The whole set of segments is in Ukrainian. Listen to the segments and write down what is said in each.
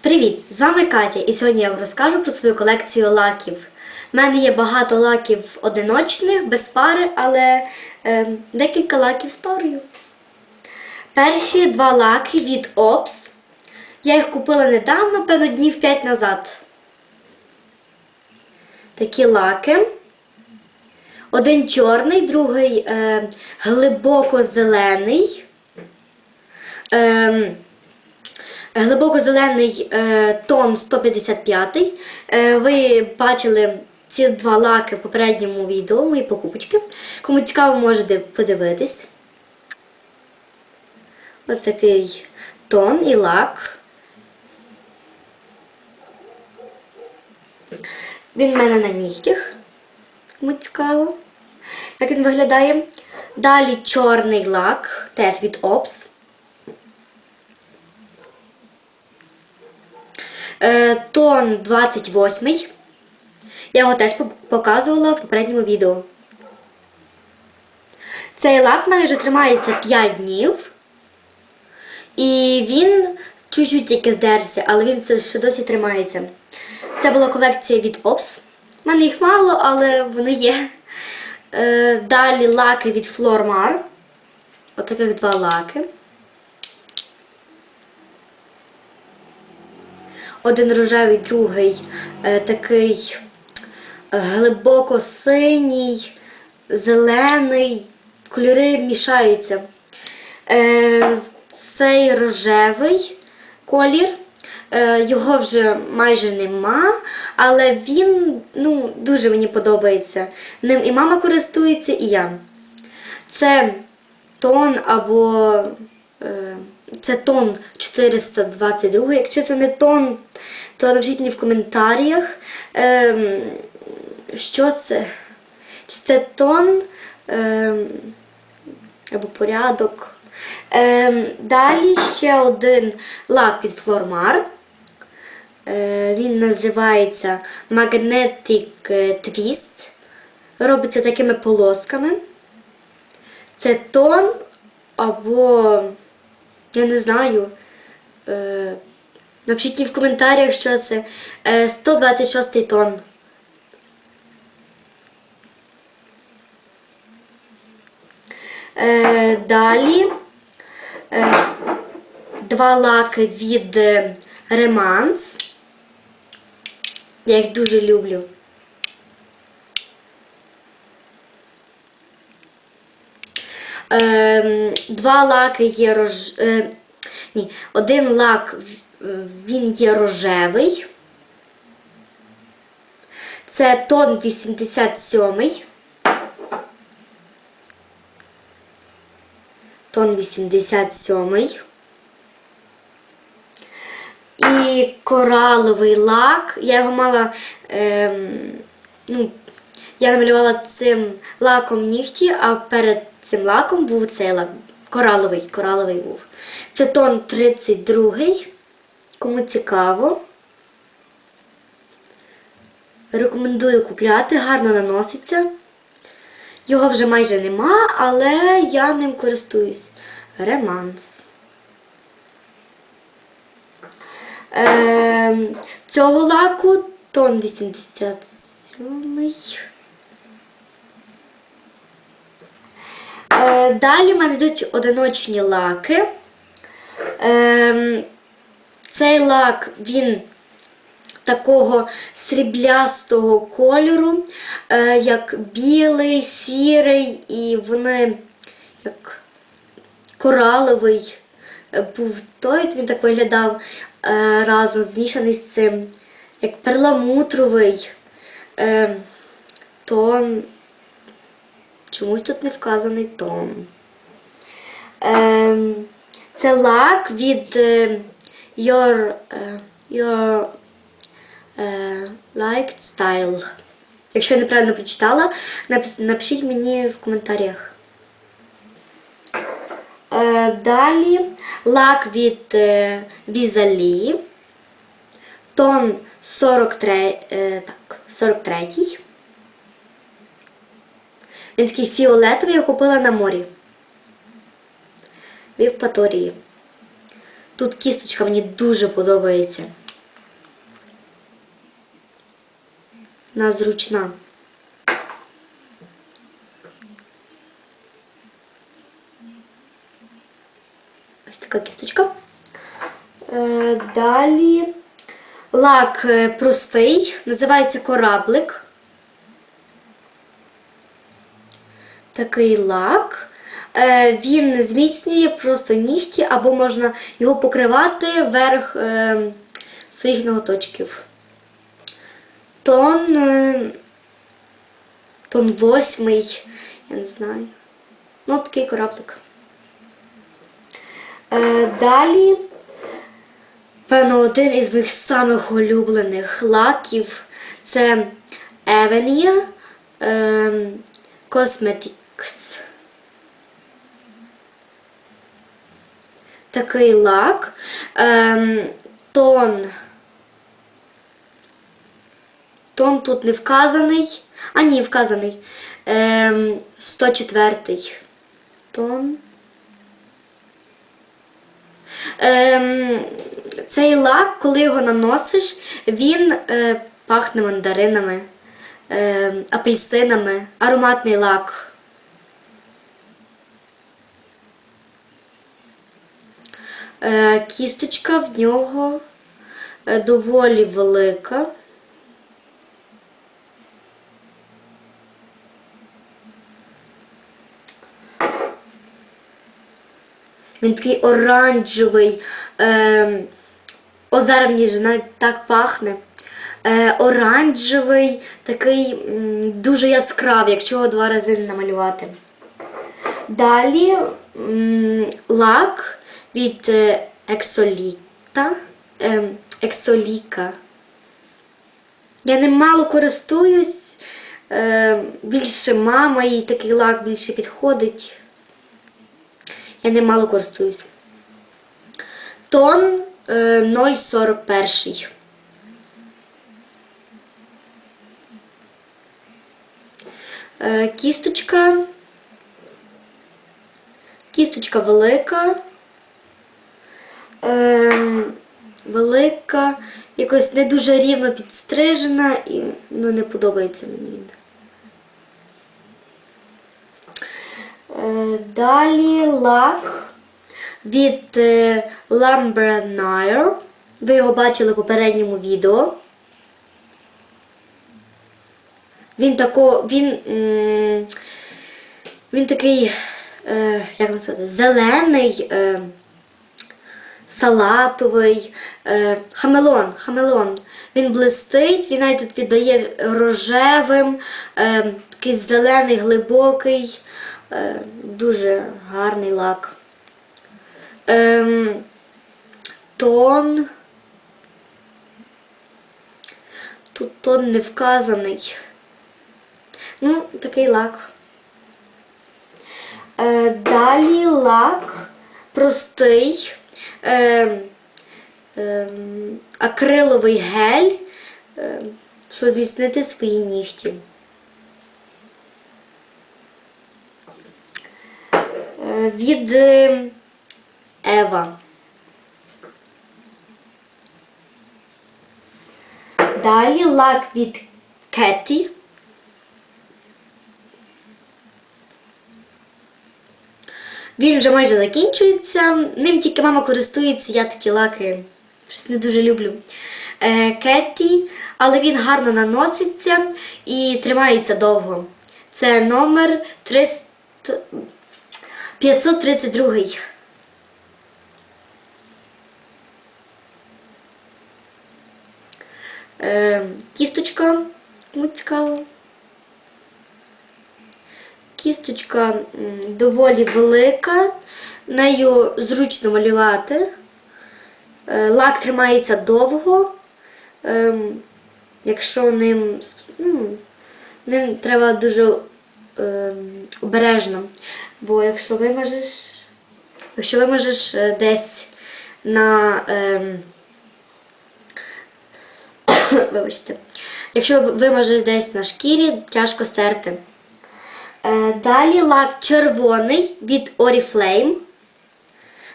Привіт! З вами Катя, і сьогодні я вам розкажу про свою колекцію лаків. У мене є багато лаків одиночних, без пари, але е, декілька лаків з парою. Перші два лаки від Ops. Я їх купила недавно, певно, днів 5 назад. Такі лаки. Один чорний, другий е, глибоко зелений. Ем, Глибоко зелений е, тон 155. Е, ви бачили ці два лаки в попередньому відео, мої покупочки. Кому цікаво, можете подивитись. Ось такий тон і лак. Він в мене на нігтях. Кому цікаво. Як він виглядає. Далі чорний лак, теж від Ops. Тон 28. Я його теж показувала в попередньому відео. Цей лак в мене вже тримається 5 днів. І він чуть-чуть тільки здерся, але він все ще досі тримається. Це була колекція від Ops. У мене їх мало, але вони є. Е, Далі лаки від Flormar. Отаких два лаки. Один рожевий, другий е, такий е, глибоко синій, зелений, кольори мішаються. Е, цей рожевий колір, його вже майже нема, але він ну, дуже мені подобається. Ним і мама користується, і я. Це тон або. Е, це тон 422. Якщо це не тон, то напишіть мені в коментарях, ем, що це. Чи це тон ем, або порядок. Ем, далі ще один лак від Flormar. Е, він називається Magnetic Twist. Робиться такими полосками. Це тон або, я не знаю, е, напишіть в коментарях, що це е, 126 тон. Е, далі е, два лаки від Remans. Я їх дуже люблю. Ем, два лаки є рож... е, ні, один лак він є рожевий. Це тон 87. Тон 87. І кораловий лак. Я його мала. Ем, ну, я намалювала цим лаком нігті, а перед цим лаком був цей лак. Кораловий, кораловий був. Це тон 32. Кому цікаво. Рекомендую купляти, гарно наноситься. Його вже майже нема, але я ним користуюсь. Реманс. Ем, цього лаку тон 87. Далі в мене йдуть одиночні лаки. Ем, цей лак, він такого сріблястого кольору, е, як білий, сірий, і вони як кораловий е, був той, він так виглядав е, разом змішаний з цим, як перламутровий е, тон. Чомусь тут не вказаний тон. Ем, це лак від е, Your, е, your е, Liked Style. Якщо я неправильно прочитала, напишіть мені в коментарях. Е, далі лак від е, Візалі. Тон 43, е, так, 43. Він такий фіолетовий я купила на морі. В Євпаторії. Тут кісточка мені дуже подобається. Вона зручна. Ось така кісточка. Е, далі лак е, простий, називається кораблик. Такий лак. Е, Він зміцнює просто нігті, або можна його покривати верх е, своїх ноготочків. Тон. е, Тон восьмий, я не знаю. Ну, такий кораблик. Далі, певно, один із моїх самих улюблених лаків це Avenir ем, Cosmetics. Такий лак. Ем, тон. Тон тут не вказаний. А ні, вказаний. Ем, 104. Тон. Ем, цей лак, коли його наносиш, він е, пахне мандаринами, е, апельсинами, ароматний лак. Кісточка в нього е, доволі велика. Він такий оранжевий. Е, о, зараз мені ж навіть так пахне. Е, оранжевий, такий дуже яскравий, якщо його два рази намалювати. Далі лак від е, Ексоліта. Е, Ексоліка. Я ним мало користуюсь. Е, більше мама, їй такий лак більше підходить. Я ним мало користуюсь. Тон е, 0,41. Е, Кісточка. Кісточка велика. Ем, велика, якось не дуже рівно підстрижена і ну, не подобається мені. Е, Далі лак від е, Lambranair. Ви його бачили в попередньому відео. Він тако, він, він такий, е, як вам сказати, зелений, е, салатовий, е, хамелон, хамелон. Він блистить, він навіть тут віддає рожевим, е, такий зелений, глибокий, е, дуже гарний лак. Ем, тон. Тут тон не вказаний. Ну, такий лак. Далі лак простий, е, е, акриловий гель, е, щоб зміцнити свої нігті. Е, від Ева. Далі лак від Кеті. Він вже майже закінчується. Ним тільки мама користується, я такі лаки щось не дуже люблю. Е, Кетті, але він гарно наноситься і тримається довго. Це номер 300... 532. Е, кісточка, кому цікаво. Кісточка доволі велика, нею зручно малювати. Е, Лак тримається довго. Ем, Якщо ним, ну, ним треба дуже ем, обережно. Бо якщо вимажеш, якщо вимажеш е, десь на ем, вибачте, якщо вимажеш десь на шкірі, тяжко стерти. Е, Далі лак червоний від Oriflame.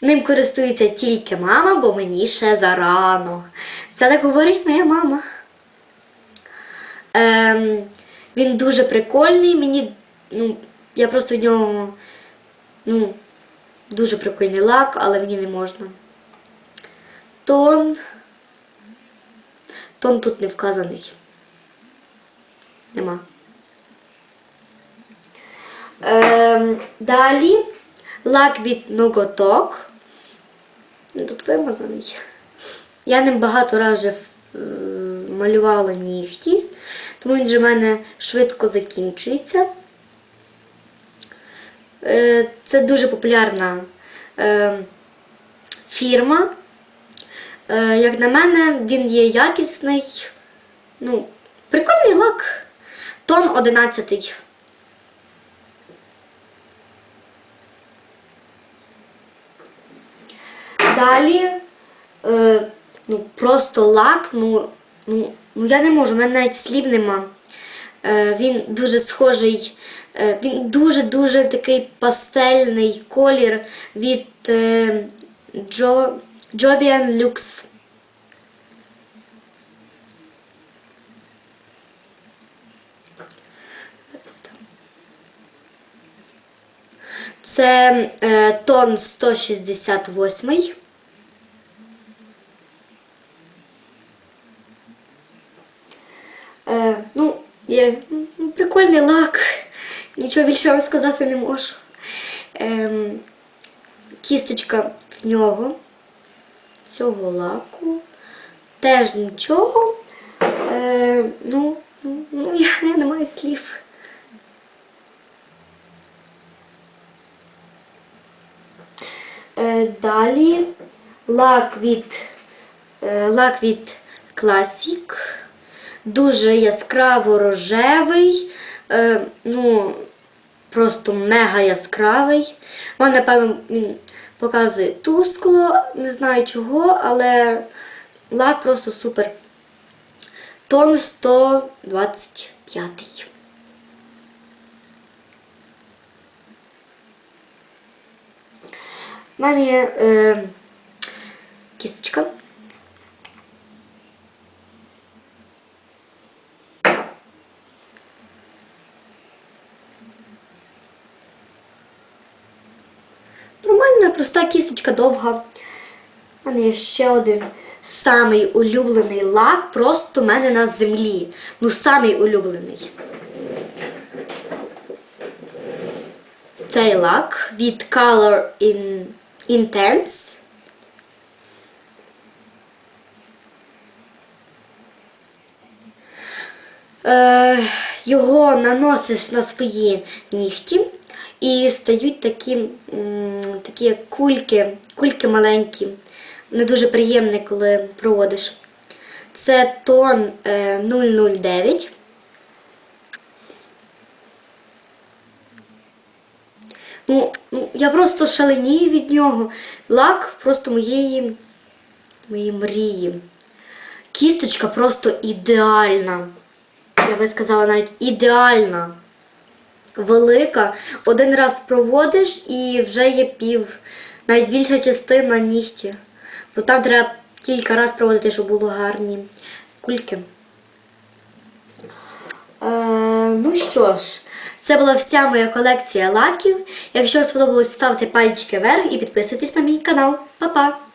Ним користується тільки мама, бо мені ще зарано. Це так говорить моя мама. Ем, він дуже прикольний. Мені, ну, я просто від нього, ну, дуже прикольний лак, але мені не можна. Тон. Тон тут не вказаний. Нема. Ем, далі лак від Ноготок. Тут вимазаний. Я ним багато разів е, малювала нігті, тому він же в мене швидко закінчується. Е, Це дуже популярна е, фірма. Е, Як на мене, він є якісний. Ну, прикольний лак. Тон 11. Далі е, ну, просто лак, ну, ну, ну я не можу, в мене навіть слів нема. Е, він дуже схожий, е, він дуже-дуже такий пастельний колір від е, Джо, Jovian Lux. Це е, тон 168. Е, ну, є ну, прикольний лак. Нічого більше вам сказати не можу. Ем, кісточка в нього цього лаку. Теж нічого. Е, ну, ну, ну, я, я не маю слів. Е, Далі лак від, е, лак від Classic. Дуже яскраво рожевий. Е, ну, просто мега яскравий. Вам, напевно, він показує тускло, не знаю чого, але лак просто супер. Тон 125. У мене є е, кісточка. Проста кісточка довга. У мене є ще один самий улюблений лак, просто в мене на землі. Ну, самий улюблений. Цей лак від Color in Intense. Е, його наносиш на свої нігті і стають такі, такі кульки, кульки маленькі. Не дуже приємне, коли проводиш. Це тон е, 009. Ну, ну, я просто шаленію від нього. Лак просто моєї, моєї мрії. Кісточка просто ідеальна. Я би сказала навіть ідеальна. Велика. Один раз проводиш і вже є пів, навіть більша частина нігті. Бо там треба кілька разів проводити, щоб було гарні кульки. Е, ну що ж, це була вся моя колекція лаків. Якщо вам сподобалось, ставте пальчики вверх і підписуйтесь на мій канал. Па-па!